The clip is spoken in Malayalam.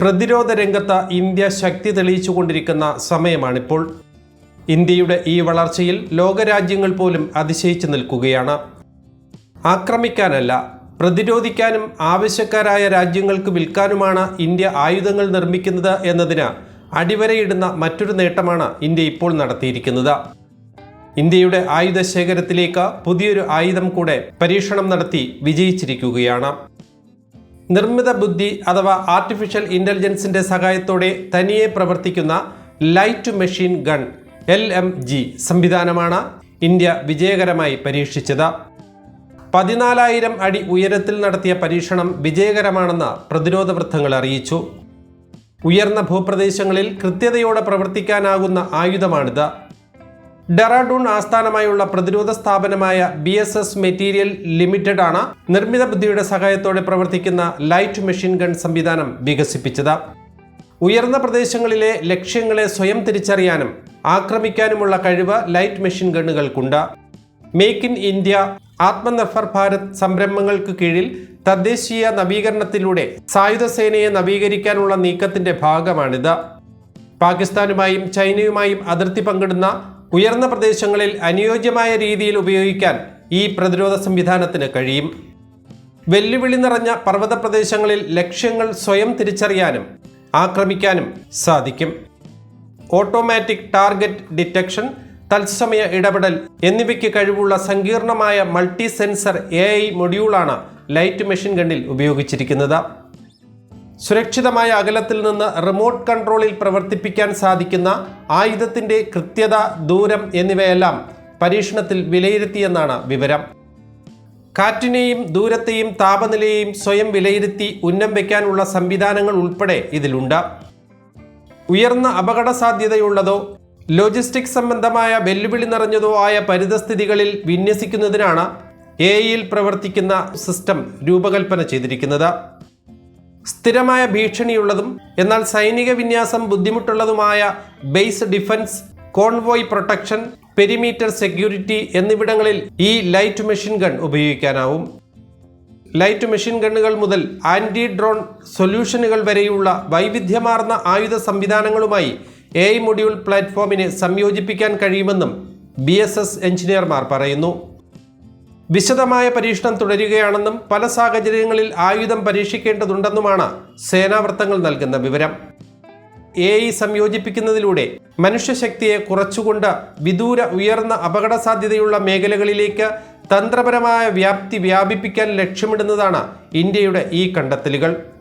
പ്രതിരോധ രംഗത്ത് ഇന്ത്യ ശക്തി തെളിയിച്ചു തെളിയിച്ചുകൊണ്ടിരിക്കുന്ന സമയമാണിപ്പോൾ. ഇന്ത്യയുടെ ഈ വളർച്ചയിൽ ലോകരാജ്യങ്ങൾ പോലും അതിശയിച്ചു നിൽക്കുകയാണ്. ആക്രമിക്കാനല്ല പ്രതിരോധിക്കാനും ആവശ്യക്കാരായ രാജ്യങ്ങൾക്ക് വിൽക്കാനുമാണ് ഇന്ത്യ ആയുധങ്ങൾ നിർമ്മിക്കുന്നത് എന്നതിന് അടിവരയിടുന്ന മറ്റൊരു നേട്ടമാണ് ഇന്ത്യ ഇപ്പോൾ നടത്തിയിരിക്കുന്നത്. ഇന്ത്യയുടെ ആയുധ ശേഖരത്തിലേക്ക് പുതിയൊരു ആയുധം കൂടെ പരീക്ഷണം നടത്തി വിജയിച്ചിരിക്കുകയാണ്. നിർമ്മിത ബുദ്ധി അഥവാ ആർട്ടിഫിഷ്യൽ ഇന്റലിജൻസിന്റെ സഹായത്തോടെ തനിയെ പ്രവർത്തിക്കുന്ന light machine gun L M G സംവിധാനമാണ് ഇന്ത്യ വിജയകരമായി പരീക്ഷിച്ചത്. പതിനാലായിരം അടി ഉയരത്തിൽ നടത്തിയ പരീക്ഷണം വിജയകരമാണെന്ന് പ്രതിരോധ വൃത്തങ്ങൾ അറിയിച്ചു. ഉയർന്ന ഭൂപ്രദേശങ്ങളിൽ കൃത്യതയോടെ പ്രവർത്തിക്കാനാകുന്ന ആയുധമാണിത്. ഡെറാഡൂൺ ആസ്ഥാനമായുള്ള പ്രതിരോധ സ്ഥാപനമായ B S S material limited ആണ് നിർമ്മിത ബുദ്ധിയുടെ സഹായത്തോടെ പ്രവർത്തിക്കുന്ന ലൈറ്റ് മെഷീൻ ഗൺ സംവിധാനം വികസിപ്പിച്ചത്. ഉയർന്ന പ്രദേശങ്ങളിലെ ലക്ഷ്യങ്ങളെ സ്വയം തിരിച്ചറിയാനും ആക്രമിക്കാനുമുള്ള കഴിവ് light machine ഗണ്ണുകൾക്കുണ്ട്. Make in India Atmanirbhar Bharat സംരംഭങ്ങൾക്ക് കീഴിൽ തദ്ദേശീയ നവീകരണത്തിലൂടെ സായുധ സേനയെ നവീകരിക്കാനുള്ള നീക്കത്തിന്റെ ഭാഗമാണിത്. പാകിസ്ഥാനുമായും ചൈനയുമായും അതിർത്തി പങ്കിടുന്ന ഉയർന്ന പ്രദേശങ്ങളിൽ അനുയോജ്യമായ രീതിയിൽ ഉപയോഗിക്കാൻ ഈ പ്രതിരോധ സംവിധാനത്തിന് കഴിയും. വെല്ലുവിളി നിറഞ്ഞ പർവത പ്രദേശങ്ങളിൽ ലക്ഷ്യങ്ങൾ സ്വയം തിരിച്ചറിയാനും ആക്രമിക്കാനും സാധിക്കും. ഓട്ടോമാറ്റിക് ടാർഗറ്റ് ഡിറ്റക്ഷൻ തത്സമയ ഇടപെടൽ എന്നിവയ്ക്ക് കഴിവുള്ള സങ്കീർണമായ മൾട്ടി സെൻസർ എ ഐ മൊഡ്യൂളാണ് ലൈറ്റ് മെഷീൻ ഗണ്ണിൽ ഉപയോഗിച്ചിരിക്കുന്നത്. സുരക്ഷിതമായ അകലത്തിൽ നിന്ന് റിമോട്ട് കൺട്രോളിൽ പ്രവർത്തിപ്പിക്കാൻ സാധിക്കുന്ന ആയുധത്തിന്റെ കൃത്യത ദൂരം എന്നിവയെല്ലാം പരീക്ഷണത്തിൽ വിലയിരുത്തിയെന്നാണ് വിവരം. കാറ്റിനെയും ദൂരത്തെയും താപനിലയെയും സ്വയം വിലയിരുത്തി ഉന്നം വയ്ക്കാനുള്ള സംവിധാനങ്ങൾ ഉൾപ്പെടെ ഇതിലുണ്ട്. ഉയർന്ന അപകട സാധ്യതയുള്ളതോ ലോജിസ്റ്റിക് സംബന്ധമായ വെല്ലുവിളി നിറഞ്ഞതോ ആയ പരിതസ്ഥിതികളിൽ വിന്യസിക്കുന്നതിനാണ് എ പ്രവർത്തിക്കുന്ന സിസ്റ്റം രൂപകൽപ്പന ചെയ്തിരിക്കുന്നത്. സ്ഥിരമായ ഭീഷണിയുള്ളതും എന്നാൽ സൈനിക വിന്യാസം ബുദ്ധിമുട്ടുള്ളതുമായ base defence convoy protection perimeter security എന്നിവിടങ്ങളിൽ ഈ ലൈറ്റ് മെഷീൻ ഗൺ ഉപയോഗിക്കാനാവും. ലൈറ്റ് മെഷീൻ ഗണ്ണുകൾ മുതൽ ആന്റി ഡ്രോൺ സൊല്യൂഷനുകൾ വരെയുള്ള വൈവിധ്യമാർന്ന ആയുധ സംവിധാനങ്ങളുമായി എ മൊഡ്യൂൾ പ്ലാറ്റ്ഫോമിനെ സംയോജിപ്പിക്കാൻ കഴിയുമെന്നും ബി എഞ്ചിനീയർമാർ പറയുന്നു. വിശദമായ പരീക്ഷണം തുടരുകയാണെന്നും പല സാഹചര്യങ്ങളിൽ ആയുധം പരീക്ഷിക്കേണ്ടതുണ്ടെന്നുമാണ് സേനാവൃത്തങ്ങൾ നൽകുന്ന വിവരം. എ ഐ സംയോജിപ്പിക്കുന്നതിലൂടെ മനുഷ്യശക്തിയെ കുറച്ചുകൊണ്ട് വിദൂര ഉയർന്ന അപകട സാധ്യതയുള്ള മേഖലകളിലേക്ക് തന്ത്രപരമായ വ്യാപ്തി വ്യാപിപ്പിക്കാൻ ലക്ഷ്യമിടുന്നതാണ് ഇന്ത്യയുടെ ഈ കണ്ടെത്തലുകൾ.